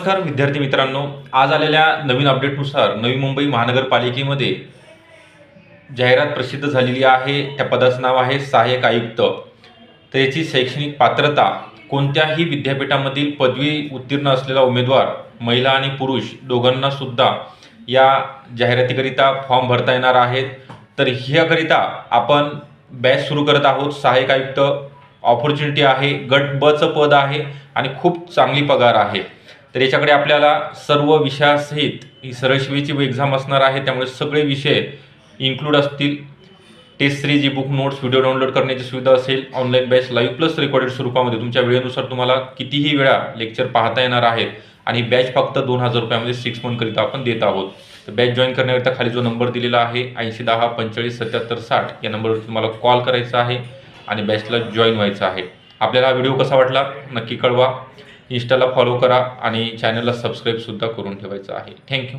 नमस्कार विद्यार्थी मित्रांनो आज आलेल्या नवीन अपडेटनुसार नवी मुंबई महानगरपालिकेमध्ये जाहिरात प्रसिद्ध झालेली आहे. त्या पदाचं नाव आहे सहाय्यक आयुक्त. तर याची शैक्षणिक पात्रता कोणत्याही विद्यापीठामधील पदवी उत्तीर्ण असलेला उमेदवार महिला आणि पुरुष दोघांना सुद्धा या जाहिरातीकरिता फॉर्म भरता येणार आहेत. तर ह्याकरिता आपण बॅच सुरू करत आहोत. सहाय्यक आयुक्त ऑपॉर्च्युनिटी आहे गट बचं पद आहे आणि खूप चांगली पगार आहे. तर याच्याकडे आपल्याला सर्व विषयासहित ही सरळशिवेची एक्झाम असणार आहे. त्यामुळे सगळे विषय इन्क्लूड असतील. टेस्ट सिरीज जी बुक नोट्स व्हिडिओ डाउनलोड करण्याची सुविधा असेल. Online batch live plus recorded स्वरूपामध्ये. तुमच्या वेळेनुसार तुम्हाला कितीही वेळा लेक्चर पाहता येणार आहेत आणि बॅच फक्त दोन हजार रुपयामध्ये सिक्स मंथकरिता आपण देत आहोत. तर बॅच जॉईन करण्याकरिता खाली जो नंबर दिलेला आहे ऐंशी दहा पंचेचाळीस सत्याहत्तर साठ या नंबरवर तुम्हाला कॉल करायचा आहे आणि बॅचला जॉईन व्हायचं आहे. आपल्याला हा व्हिडिओ कसा वाटला? नक्की कळवा. इंस्टाला फॉलो करा आणि चॅनलला सबस्क्राईबसुद्धा करून ठेवायचं आहे. थँक्यू